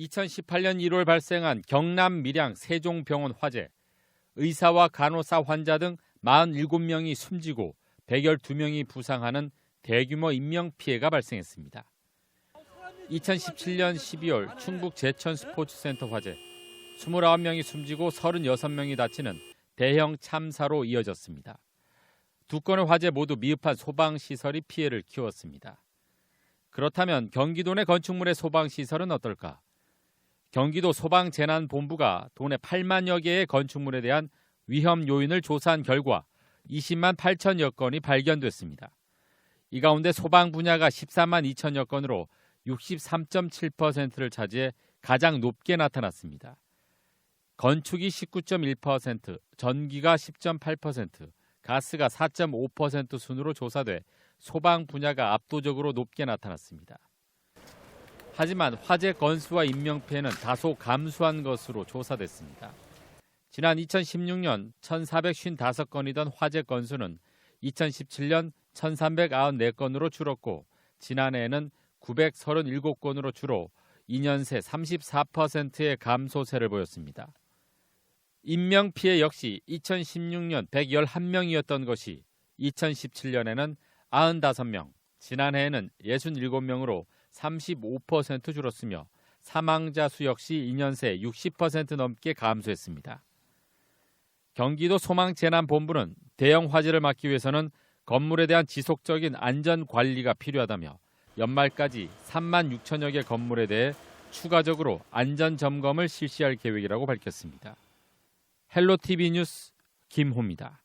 2018년 1월 발생한 경남 밀양 세종병원 화재. 의사와 간호사 환자 등 47명이 숨지고 112명이 부상하는 대규모 인명 피해가 발생했습니다. 2017년 12월 충북 제천 스포츠센터 화재. 29명이 숨지고 36명이 다치는 대형 참사로 이어졌습니다. 두 건의 화재 모두 미흡한 소방시설이 피해를 키웠습니다. 그렇다면 경기도 내 건축물의 소방시설은 어떨까? 경기도 소방재난본부가 도내 8만여 개의 건축물에 대한 위험 요인을 조사한 결과 20만 8천여 건이 발견됐습니다. 이 가운데 소방 분야가 14만 2천여 건으로 63.7%를 차지해 가장 높게 나타났습니다. 건축이 19.1%, 전기가 10.8%, 가스가 4.5% 순으로 조사돼 소방 분야가 압도적으로 높게 나타났습니다. 하지만 화재 건수와 인명피해는 다소 감소한 것으로 조사됐습니다. 지난 2016년 1,455건이던 화재 건수는 2017년 1,394건으로 줄었고 지난해에는 937건으로 줄어 2년 새 34%의 감소세를 보였습니다. 인명피해 역시 2016년 111명이었던 것이 2017년에는 95명, 지난해에는 67명으로 35% 줄었으며 사망자 수 역시 2년 새 60% 넘게 감소했습니다. 경기도 소망재난본부는 대형 화재를 막기 위해서는 건물에 대한 지속적인 안전 관리가 필요하다며 연말까지 3만 6천여 개 건물에 대해 추가적으로 안전 점검을 실시할 계획이라고 밝혔습니다. 헬로 TV 뉴스 김호입니다.